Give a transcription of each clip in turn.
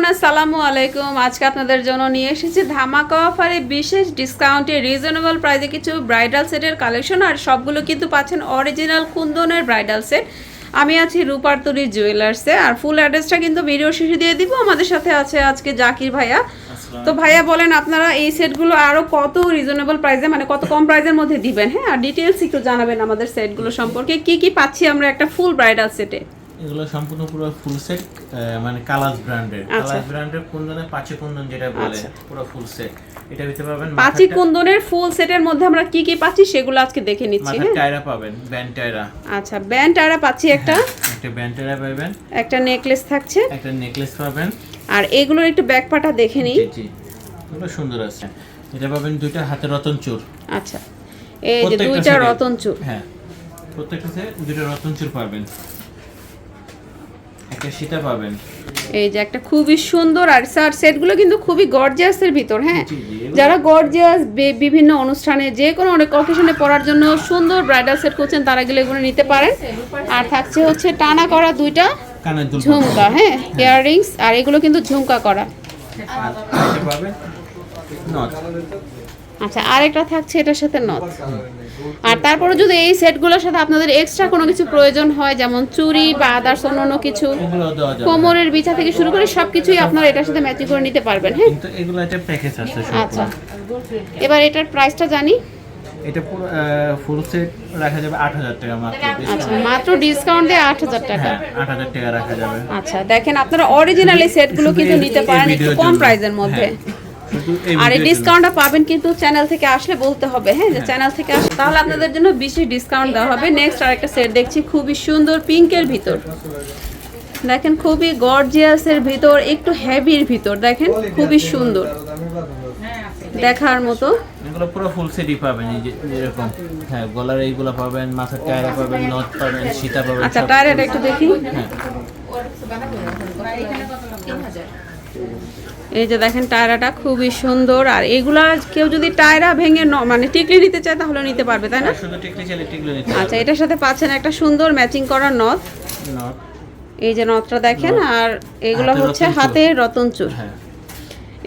Everyone আসসালামু আলাইকুম। আজকে আপনাদের জন্য নিয়ে এসেছি ধামাকা অফারে বিশেষ ডিসকাউন্টে রিজনেবল প্রাইসে কিছু ব্রাইডাল সেটের কালেকশন আর সবগুলো কিন্তু পাচ্ছেন অরিজিনাল কুন্দনের ব্রাইডাল সেট আমি আছি রূপারতরি জুয়েলার্সে আর ফুল অ্যাড্রেসটা কিন্তু ভিডিও শেষে দিয়ে দিব। আমাদের সাথে আছে আজকে জাকির ভাইয়া। তো ভাইয়া বলেন আপনারা এই সেটগুলো আরও কত রিজনেবল প্রাইসে মানে কত কম প্রাইসের মধ্যে দিবেন? হ্যাঁ আর ডিটেলস একটু জানাবেন আমাদের সেটগুলো সম্পর্কে। কি কি পাচ্ছি আমরা একটা ফুল ব্রাইডাল সেটে এগুলো সম্পূর্ণ পুরো ফুল সেট মানে কালাস ব্র্যান্ডের। কালাস ব্র্যান্ডের কুন্দনে পাঁচে কুন্দন যেটা বলে আচ্ছা। পুরো ফুল সেট এটা দিতে পাবেন পাঁচি কুন্দনের ফুল সেটের মধ্যে আমরা কি কি পাচ্ছি সেগুলো আজকে দেখে নিচ্ছি হ্যাঁ? টায়রা পাবেন ব্যান্ড টায়রা আচ্ছা ব্যান্ড টারা পাচ্ছি একটা। একটা ব্যান্ড টায়রা পাবেন। একটা নেকলেস থাকছে। একটা নেকলেস পাবেন। আর এগুলোর একটু ব্যাক পাটা দেখে নিই। জি জি। সুন্দর আছে। এটা পাবেন দুইটা হাতে রতন চূড় আচ্ছা। এই যে দুইটা রতন চুর। হ্যাঁ। প্রত্যেকটা set দুইটা রতন চূড় পাবেন। একটা সীতা পাবেন। এই যে একটা খুবই সুন্দর আর স্যার সেটগুলো কিন্তু খুবই গর্জিয়াসের ভিতর হ্যাঁ? যারা গর্জিয়াস বিভিন্ন অনুষ্ঠানে যে কোনো অনেক অকেশনে পরার জন্য সুন্দর ব্রাইডাল সেট করছেন তারা গেলে এগুলো নিতে পারেন। আর থাকছে হচ্ছে টানা করা দুইটা ঝুমকা হ্যাঁ ইয়াররিংস আর এগুলো কিন্তু ঝুমকা করা। আচ্ছা আরেকটা থাকছে এটার সাথে নথ আর তারপরে যদি এই সেটগুলোর সাথে আপনাদের এক্সট্রা কোনো কিছু প্রয়োজন হয় যেমন চুরি বা আদার্স অন্যান্য কিছু কোমরের বিছা থেকে শুরু করে সব কিছুই আপনারা এটার সাথে ম্যাচিং করে নিতে পারবেন হ্যাঁ? কিন্তু এগুলো একটা প্যাকেজ আছে আচ্ছা। এবার এটার প্রাইসটা জানি। এটা পুরো ফুল সেট রাখা যাবে আট হাজার টাকা মাত্র। আচ্ছা মাত্র ডিসকাউন্ট দিয়ে আট হাজার টাকা। হ্যাঁ আট হাজার টাকা রাখা যাবে। আচ্ছা দেখেন আপনারা অরিজিনাল এই সেটগুলো কিন্তু নিতে পারেন একটু কম। প্রাইসের মধ্যে। হ্যাঁ, আর এই ডিসকাউন্টটা পাবেন কিন্তু চ্যানেল থেকে আসলে বলতে হবে হ্যাঁ? যে চ্যানেল থেকে আসলে তাহলে আপনাদের জন্য বিশেষ ডিসকাউন্ট দেওয়া হবে। নেক্সট আরেকটা সেট দেখছি খুবই সুন্দর পিঙ্কের ভিতর। দেখেন খুবই গর্জিয়াসের ভিতর একটু হেভির ভিতর দেখেন খুবই সুন্দর। দেখার মতো। এগুলো পুরো ফুল সেটই পাবেন এই যে এরকম। হ্যাঁ গলার এইগুলো পাবেন মাথার টায়রা পাবেন নথ পাবেন সীতা পাবেন আচ্ছা টায়ারটা একটু দেখি। হ্যাঁ। এই যে দেখেন টায়রাটা খুবই সুন্দর আর এগুলা কেউ যদি টায়রা ভেঙে ন- মানে টিকলি নিতে চায় তাহলে নিতে পারবে তাই না? আচ্ছা এটার সাথে পাচ্ছেন একটা সুন্দর ম্যাচিং করা নথ এই যে নথটা দেখেন আর এগুলো হচ্ছে হাতে রতনচুর। হ্যাঁ।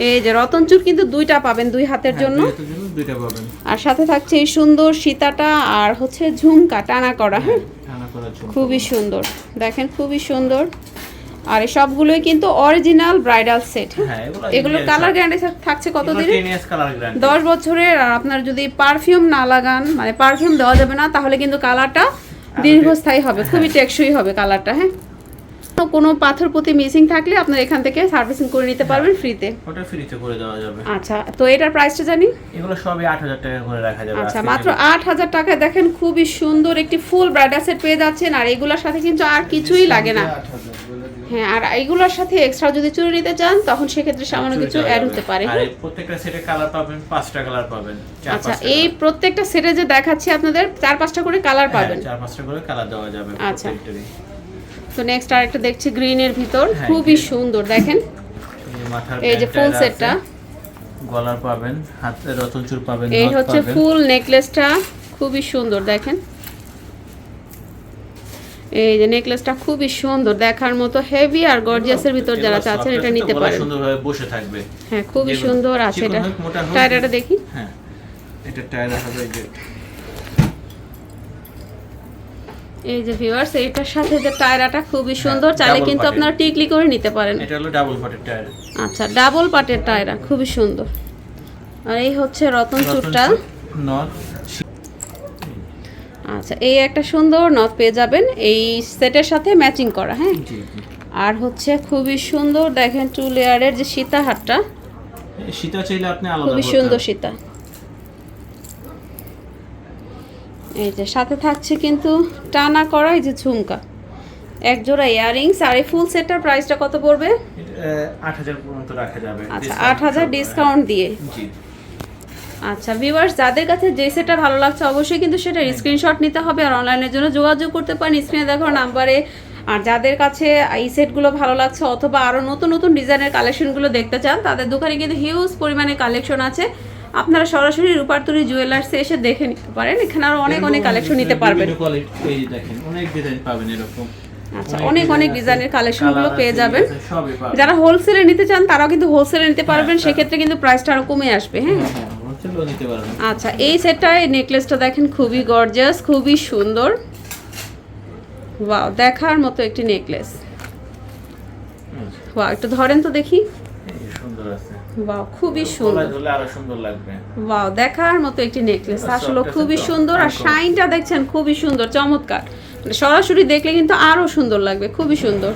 এই যে রতনচুর কিন্তু দুইটা পাবেন দুই হাতের জন্য। হ্যাঁ, জন্য দুইটা পাবেন। আর সাথে থাকছে এই সুন্দর সীতাটা আর হচ্ছে ঝুমকা টানা করা হ্যাঁ? টানা করার খুবই সুন্দর। দেখেন খুবই সুন্দর। আর এই সবগুলোই কিন্তু অরিজিনাল ব্রাইডাল সেট হ্যাঁ এগুলো কালার গ্যারান্টি থাকছে কত দিনে দশ বছরের আর আপনার যদি পারফিউম না লাগান মানে পারফিউম দেওয়া যাবে না তাহলে কিন্তু কালারটা দীর্ঘস্থায়ী হবে খুবই টেকসই হবে কালারটা হ্যাঁ? কোনো পাথর প্রতি মিসিং থাকলে আপনার এখান থেকে সার্ভিসিং করে নিতে পারবেন ফ্রিতে ওটা ফ্রিতে করে দেওয়া যাবে। আচ্ছা তো এটার প্রাইসটা জানি? এগুলো সবই আট হাজার টাকা করে রাখা যাবে আচ্ছা মাত্র যেগুলো। আট হাজার টাকায় দেখেন খুবই সুন্দর একটি ফুল ব্রাইডাল সেট পেয়ে যাচ্ছেন আর এগুলোর সাথে কিন্তু আর কিছুই লাগে না। হ্যাঁ আর এইগুলোর সাথে এক্সট্রা যদি চুরি নিতে চান তখন সেক্ষেত্রে সামান্য কিছু অ্যাড হতে পারে। আর প্রত্যেকটা সেটে কালার পাবেন পাঁচটা কালার পাবেন আচ্ছা এই প্রত্যেকটা সেটে যে দেখাচ্ছি আপনাদের চার পাঁচটা করে কালার হ্যাঁ, পাবেন। চার পাঁচটা করে কালার দেওয়া যাবে আচ্ছা। তো নেক্সট আরেকটা দেখছি গ্রিনের ভিতর। হ্যাঁ, খুবই সুন্দর দেখেন। এই যে ফুল সেটটা গলার পাবেন হাতে রতনচুর পাবেন এই হচ্ছে ফুল নেকলেসটা খুবই সুন্দর দেখেন। এই যে নেকলেসটা খুবই সুন্দর দেখার মতো হেভি আর গর্জিয়াসের ভিতর যারা চাচ্ছেন এটা নিতে পারেন। সুন্দরভাবে বসে থাকবে। হ্যাঁ খুবই সুন্দর আছে এটা। টায়ারটা দেখি। হ্যাঁ এটা টায়ার হবে এই যে। এই যে ভিউয়ার্স এইটার সাথে যে টায়রাটা খুবই সুন্দর চাইলে কিন্তু আপনারা টিকলি করে নিতে পারেন। এটা হলো ডাবল ফটের টায়ার। আচ্ছা ডাবল পাটের টায়রা খুবই সুন্দর। আর এই হচ্ছে রতন চুরটা নথ আচ্ছা এই একটা সুন্দর নথ পেয়ে যাবেন। এই সেটের সাথে ম্যাচিং করা হ্যাঁ? আর হচ্ছে খুবই সুন্দর দেখেন টু লেয়ারের যে সীতা হাটটা সীতা চাইলে আপনি আলাদা খুবই সুন্দর সীতা। এই যে সাথে থাকছে কিন্তু টানা করা এই যে ঝুমকা। এক জোড়া ইয়াররিংস আর এই ফুল সেটটার প্রাইসটা কত পড়বে? এটা আট হাজার পর্যন্ত রাখা যাবে। আচ্ছা Discount আট হাজার সব, ডিসকাউন্ট দিয়ে। জি। আচ্ছা ভিউয়ার্স যাদের কাছে যে সেটটা ভালো লাগছে অবশ্যই কিন্তু সেটা স্ক্রিনশট নিতে হবে আর অনলাইনের জন্য যোগাযোগ করতে পারেন স্ক্রিনে দেখো নাম্বারে আর যাদের কাছে এই সেটগুলো ভালো লাগছে অথবা আরও নতুন নতুন ডিজাইনের কালেকশনগুলো দেখতে চান তাদের দোকানে কিন্তু হিউজ পরিমাণে কালেকশন আছে। আপনারা সরাসরি রূপারতুরি জুয়েলার্সে এসে দেখে নিতে পারেন এখানে আরও অনেক অনেক কালেকশন নিতে পারবেন। দেখেন অনেক ডিজাইন পাবেন এরকম। আচ্ছা অনেক অনেক ডিজাইনের কালেকশনগুলো পেয়ে যাবেন। যারা হোলসেলে নিতে চান তারাও কিন্তু হোলসেলে নিতে পারবেন হ্যাঁ, সেক্ষেত্রে কিন্তু প্রাইসটা আরও কমে আসবে হ্যাঁ। আচ্ছা এই সেটটায় নেকলেসটা দেখেন খুবই গর্জিয়াস খুবই সুন্দর। ওয়াও দেখার মতো একটি নেকলেস। ওয়াও একটু ধরেন তো দেখি। ওয়াও খুবই সুন্দর। ওয়াও দেখার মতো একটি নেকলেস। আচ্ছা, আসলে খুবই সুন্দর আর শাইনটা দেখছেন খুবই সুন্দর চমৎকার। মানে সরাসরি দেখলে কিন্তু আরও সুন্দর লাগবে খুবই সুন্দর।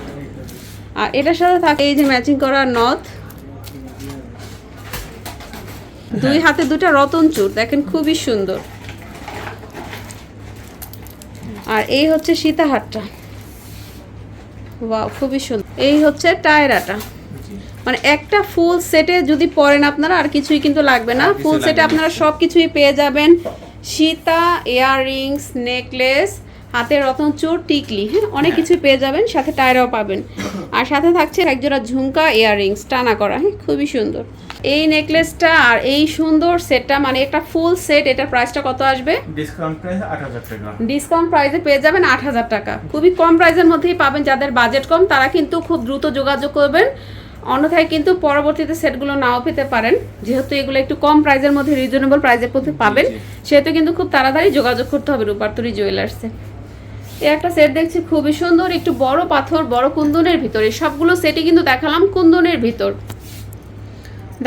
আর এটার সাথে থাকে এই যে ম্যাচিং করা নথ। দুই হাতে দুটা রতন চূড় দেখেন খুবই সুন্দর। আর এই হচ্ছে সীতাহারটা। ওয়াও খুবই সুন্দর। এই হচ্ছে টায়রাটা। মানে একটা ফুল সেটে যদি পরেন আপনারা আর কিছুই কিন্তু লাগবে না। ফুল সেটে আপনারা সব কিছুই পেয়ে যাবেন। সীতা ইয়াররিংস নেকলেস হাতের রতন চোর টিকলি হ্যাঁ? অনেক কিছু পেয়ে যাবেন সাথে টায়রাও পাবেন। আর সাথে থাকছে একজোড়া ঝুমকা ইয়াররিংস টানা করা হ্যাঁ? খুবই সুন্দর। এই নেকলেসটা আর এই সুন্দর সেটটা মানে একটা ফুল সেট এটার প্রাইসটা কত আসবে? ডিসকাউন্ট প্রাইস আট হাজার টাকা। ডিসকাউন্ট প্রাইসে পেয়ে যাবেন আট হাজার টাকা। খুবই কম প্রাইসের মধ্যেই পাবেন যাদের বাজেট কম তারা কিন্তু খুব দ্রুত যোগাযোগ করবেন। অন্যথায় কিন্তু পরবর্তীতে সেটগুলো নাও পেতে পারেন। যেহেতু এগুলো একটু কম প্রাইসের মধ্যে রিজনেবল প্রাইসের মধ্যে পাবেন। সেহেতু কিন্তু খুব তাড়াতাড়ি যোগাযোগ করতে হবে রূপার্তরি জুয়েলার্সে এই একটা সেট দেখছি খুবই সুন্দর। একটু বড় পাথর বড় কুন্দনের ভিতরে। সবগুলো সেটই কিন্তু দেখালাম কুন্দনের ভিতর।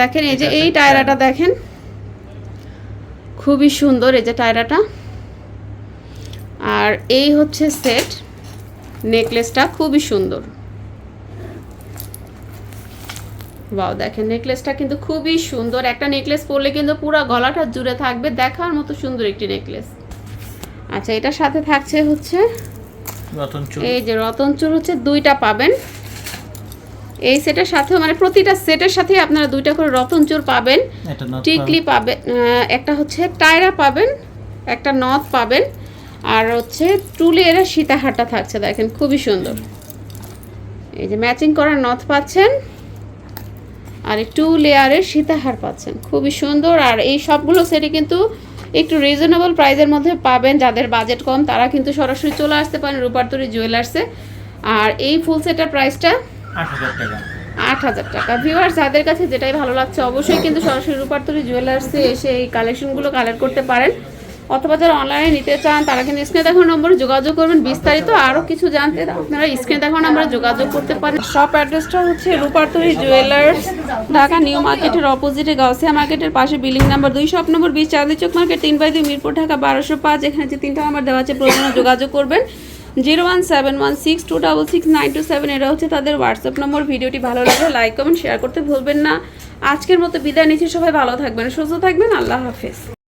দেখেন এই যে এই টায়রাটা দেখেন। খুবই সুন্দর এই যে টায়রাটা। আর এই হচ্ছে সেট নেকলেসটা খুবই সুন্দর। বাও দেখেন নেকলেসটা কিন্তু খুবই সুন্দর। একটা নেকলেস পরলে কিন্তু পুরো গলাটা জুড়ে থাকবে। দেখার মতো সুন্দর একটি নেকলেস আচ্ছা এটার সাথে থাকছে হচ্ছে এই যে রতনচুর হচ্ছে দুইটা পাবেন। এই সেটের সাথেও মানে প্রতিটা সেটের সাথে আপনারা দুইটা করে রতনচুর পাবেন। টিকলি পাবেন। একটা হচ্ছে টায়রা পাবেন একটা নথ পাবেন আর হচ্ছে টুলে এরা সীতাহারটা থাকছে দেখেন খুবই সুন্দর। এই যে ম্যাচিং করা নথ পাচ্ছেন আর টু লেয়ারের সীতাহার পাচ্ছেন খুবই সুন্দর। আর এই সবগুলো সেটে কিন্তু একটু রিজনেবল প্রাইসের মধ্যে পাবেন। যাদের বাজেট কম তারা কিন্তু সরাসরি চলে আসতে পারেন রূপারতরি জুয়েলার্সে আর এই ফুল সেটের প্রাইসটা আট হাজার টাকা। আট হাজার টাকা। ভিউয়ার্স যাদের কাছে যেটাই ভালো লাগছে অবশ্যই কিন্তু সরাসরি রূপার্তরি জুয়েলার্সে এসে এই কালেকশনগুলো কালেক্ট করতে পারেন। অথবা যারা অনলাইনে নিতে চান, তারা কিন্তু স্ক্রিনে দেখানো নম্বরে যোগাযোগ করবেন। বিস্তারিত আরও কিছু জানতে আপনারা স্ক্রিনে দেখানো নম্বরে যোগাযোগ করতে পারেন। শপ অ্যাড্রেসটা হচ্ছে রূপার্তরি জুয়েলার্স ঢাকা নিউ মার্কেটের অপোজিটে গাউসিয়া মার্কেটের পাশে বিল্ডিং নাম্বার দুই শপ নম্বর বিশ চাঁদি চোখ মার্কেট তিন বাই দুই, মিরপুর, ঢাকা বারোশো পাঁচ। এখানে যে তিনটা নাম্বার দেওয়া আছে, প্রয়োজনে যোগাযোগ করবেন। Zero one seven one six two double six nine two seven এটা হচ্ছে তাদের হোয়াটসঅ্যাপ নম্বর। ভিডিওটি ভালো লাগলে লাইক, কমেন্ট শেয়ার করতে ভুলবেন না। আজকের মতো বিদায় নিচ্ছি, সবাই ভালো থাকবেন, সুস্থ থাকবেন, আল্লাহ হাফেজ।